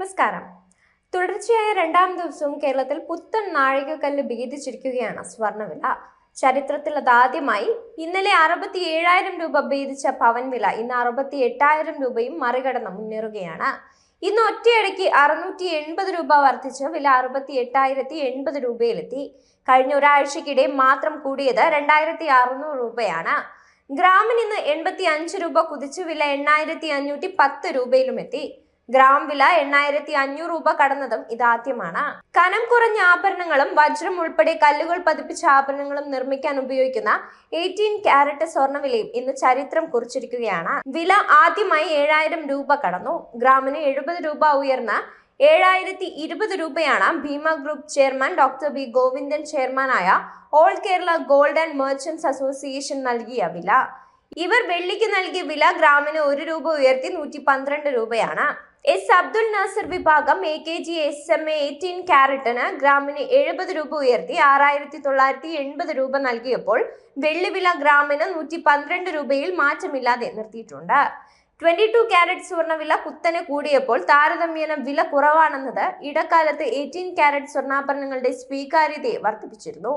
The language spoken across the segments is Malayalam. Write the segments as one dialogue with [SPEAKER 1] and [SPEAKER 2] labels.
[SPEAKER 1] നമസ്കാരം. തുടർച്ചയായ രണ്ടാം ദിവസവും കേരളത്തിൽ പുത്തൻ നാഴികക്കല്ല് ഭേദിച്ചിരിക്കുകയാണ് സ്വർണവില ചരിത്രത്തിൽ അതാദ്യമായി ഇന്നലെ അറുപത്തി ഏഴായിരം രൂപ ഭേദിച്ച പവൻ വില ഇന്ന് അറുപത്തി എട്ടായിരം രൂപയും മറികടന്ന് മുന്നേറുകയാണ്. ഇന്ന് ഒറ്റയടിക്ക് അറുന്നൂറ്റി എൺപത് രൂപ വർദ്ധിച്ച് വില അറുപത്തി എട്ടായിരത്തി എൺപത് രൂപയിലെത്തി. കഴിഞ്ഞ ഒരാഴ്ചക്കിടെ മാത്രം കൂടിയത് രണ്ടായിരത്തി അറുന്നൂറ് രൂപയാണ്. ഗ്രാമിന് ഇന്ന് എൺപത്തി അഞ്ച് രൂപ കുതിച്ച് വില എണ്ണായിരത്തി അഞ്ഞൂറ്റി പത്ത് രൂപയിലും എത്തി ഗ്രാം വില എണ്ണായിരത്തി അഞ്ഞൂറ് രൂപ കടന്നതും ഇതാദ്യമാണ്. കനം കുറഞ്ഞ ആഭരണങ്ങളും വജ്രം ഉൾപ്പെടെ കല്ലുകൾ പതിപ്പിച്ച ആഭരണങ്ങളും നിർമ്മിക്കാൻ ഉപയോഗിക്കുന്ന എയ്റ്റീൻ ക്യാരറ്റ് സ്വർണവിലയും ഇന്ന് ചരിത്രം കുറിച്ചിരിക്കുകയാണ്. വില ആദ്യമായി ഏഴായിരം രൂപ കടന്നു. ഗ്രാമിന് എഴുപത് രൂപ ഉയർന്ന ഏഴായിരത്തി ഇരുപത് രൂപയാണ് Bhima group chairman doctor B Govindan ചെയർമാനായ all Kerala gold and merchants association നൽകിയ വില. ഇവർ വെള്ളിക്ക് നൽകിയ വില ഗ്രാമിന് ഒരു രൂപ ഉയർത്തി നൂറ്റി പന്ത്രണ്ട് രൂപയാണ്. എസ് അബ്ദുൽ നാസർ വിഭാഗം A K G S M eighteen ക്യാരറ്റിന് ഗ്രാമിന് എഴുപത് രൂപ ഉയർത്തി ആറായിരത്തി തൊള്ളായിരത്തി എൺപത് രൂപ നൽകിയപ്പോൾ വെള്ളിവില ഗ്രാമിന് നൂറ്റി പന്ത്രണ്ട് രൂപയിൽ മാറ്റമില്ലാതെ നിർത്തിയിട്ടുണ്ട്. ട്വന്റി ടു ക്യാരറ്റ് സ്വർണവില കുത്തനെ കൂടിയപ്പോൾ താരതമ്യേന വില കുറവാണെന്നത് ഇടക്കാലത്ത് എയ്റ്റീൻ ക്യാരറ്റ് സ്വർണാഭരണങ്ങളുടെ സ്വീകാര്യതയെ വർദ്ധിപ്പിച്ചിരുന്നു.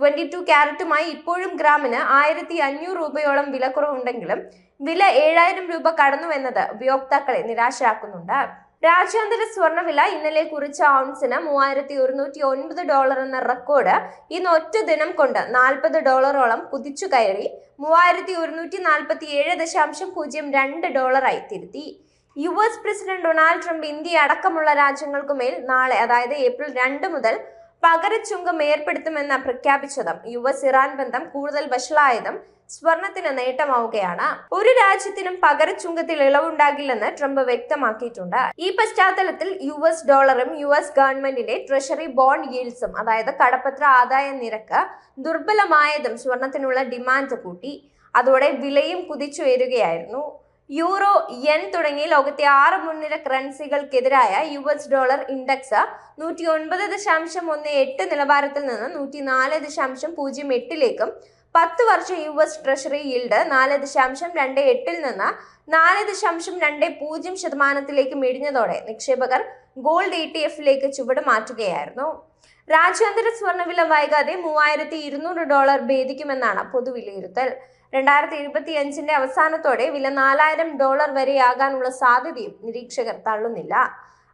[SPEAKER 1] ട്വന്റി ടു ക്യാരറ്റുമായി ഇപ്പോഴും ഗ്രാമിന് ആയിരത്തി അഞ്ഞൂറ് രൂപയോളം വിലക്കുറവുണ്ടെങ്കിലും വില ഏഴായിരം രൂപ കടന്നുവെന്നത് ഉപയോക്താക്കളെ നിരാശരാക്കുന്നുണ്ട്. രാജ്യാന്തര സ്വർണവില ഇന്നലെ കുറിച്ച ഔൺസിന് മൂവായിരത്തി ഒരുന്നൂറ്റി ഒൻപത് ഡോളർ എന്ന റെക്കോർഡ് ഇന്ന് ഒറ്റ ദിനം കൊണ്ട് നാൽപ്പത് ഡോളറോളം കുതിച്ചു കയറി മൂവായിരത്തി ഒരുന്നൂറ്റി നാൽപ്പത്തി ഏഴ് ദശാംശം പൂജ്യം രണ്ട് ഡോളറായി തിരുത്തി. U S president Donald Trump India അടക്കമുള്ള രാജ്യങ്ങൾക്കുമേൽ നാളെ അതായത് ഏപ്രിൽ രണ്ട് മുതൽ പകരച്ചുങ്കം ഏർപ്പെടുത്തുമെന്ന് പ്രഖ്യാപിച്ചതും യു എസ് ഇറാൻ ബന്ധം കൂടുതൽ വഷളായതും സ്വർണത്തിന് നേട്ടമാവുകയാണ്. ഒരു രാജ്യത്തിനും പകരച്ചുങ്കത്തിൽ ഇളവുണ്ടാകില്ലെന്ന് ട്രംപ് വ്യക്തമാക്കിയിട്ടുണ്ട്. ഈ പശ്ചാത്തലത്തിൽ യു എസ് ഡോളറും യു എസ് ഗവൺമെന്റിന്റെ ട്രഷറി ബോണ്ട് yieldsഉം അതായത് കടപ്പത്ര ആദായ നിരക്ക് ദുർബലമായതും സ്വർണത്തിനുള്ള ഡിമാൻഡ് കൂട്ടി. അതോടെ വിലയും കുതിച്ചുയരുകയായിരുന്നു. യൂറോ യെൻ തുടങ്ങി ലോകത്തെ ആറ് മുൻനിര കറൻസികൾക്കെതിരായ യു എസ് ഡോളർ ഇൻഡെക്സ് നൂറ്റി ഒൻപത് ദശാംശം ഒന്ന് എട്ട് നിലവാരത്തിൽ നിന്ന് നൂറ്റി നാല് ദശാംശം പൂജ്യം എട്ടിലേക്കും പത്ത് വർഷ യു എസ് ട്രഷറി ഈൽഡ് നാല് ദശാംശം രണ്ട് എട്ടിൽ നിന്ന് നാല് ദശാംശം രണ്ട് പൂജ്യം ശതമാനത്തിലേക്ക് മിഴിഞ്ഞതോടെ നിക്ഷേപകർ ഗോൾഡ് ഇ ടി എഫിലേക്ക് ചുവട് മാറ്റുകയായിരുന്നു. രാജ്യാന്തര സ്വർണവില വൈകാതെ മൂവായിരത്തി ഇരുന്നൂറ് ഡോളർ ഭേദിക്കുമെന്നാണ് പൊതുവിലയിരുത്തൽ. രണ്ടായിരത്തി ഇരുപത്തി അഞ്ചിന്റെ അവസാനത്തോടെ വില നാലായിരം ഡോളർ വരെയാകാനുള്ള സാധ്യതയും നിരീക്ഷകർ തള്ളുന്നില്ല.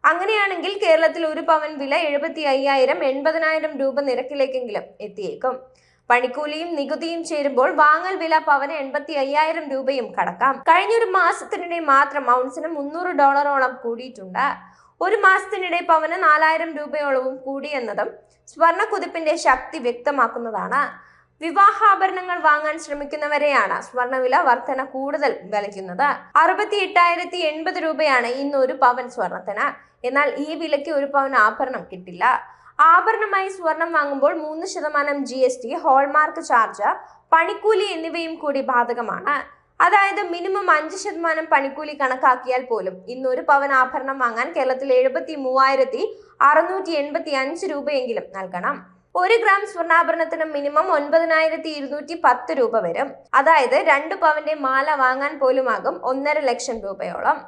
[SPEAKER 1] അങ്ങനെയാണെങ്കിൽ കേരളത്തിൽ ഒരു പവൻ വില എഴുപത്തി അയ്യായിരം എൺപതിനായിരം രൂപ നിരക്കിലേക്കെങ്കിലും എത്തിയേക്കും. പണിക്കൂലിയും നികുതിയും ചേരുമ്പോൾ വാങ്ങൽ വില പവന് എൺപത്തി അയ്യായിരം രൂപയും കടക്കാം. കഴിഞ്ഞൊരു മാസത്തിനിടെ മാത്രം ഔൺസിന് മുന്നൂറ് ഡോളറോളം കൂടിയിട്ടുണ്ട്. ഒരു മാസത്തിനിടെ പവന് നാലായിരം രൂപയോളവും കൂടിയെന്നതും സ്വർണ കുതിപ്പിന്റെ ശക്തി വ്യക്തമാക്കുന്നതാണ്. വിവാഹാഭരണങ്ങൾ വാങ്ങാൻ ശ്രമിക്കുന്നവരെയാണ് സ്വർണവില വർധന കൂടുതൽ വിലയ്ക്കുന്നത്. അറുപത്തി എട്ടായിരത്തി എൺപത് രൂപയാണ് ഇന്ന് ഒരു പവൻ സ്വർണത്തിന്. എന്നാൽ ഈ വിലയ്ക്ക് ഒരു പവൻ ആഭരണം കിട്ടില്ല. ആഭരണമായി സ്വർണം വാങ്ങുമ്പോൾ മൂന്ന് ശതമാനം G S T hallmark charge പണിക്കൂലി എന്നിവയും കൂടി ബാധകമാണ്. അതായത് മിനിമം അഞ്ച് ശതമാനം പണിക്കൂലി കണക്കാക്കിയാൽ പോലും ഇന്ന് ഒരു പവൻ ആഭരണം വാങ്ങാൻ കേരളത്തിൽ എഴുപത്തി മൂവായിരത്തി അറുന്നൂറ്റി എൺപത്തി അഞ്ച് രൂപയെങ്കിലും നൽകണം. ഒരു ഗ്രാം സ്വർണാഭരണത്തിന് മിനിമം ഒൻപതിനായിരത്തി ഇരുന്നൂറ്റി പത്ത് രൂപ വരും. അതായത് രണ്ട് പവന്റെ മാല വാങ്ങാൻ പോലുമാകും ഒന്നര ലക്ഷം രൂപയോളം.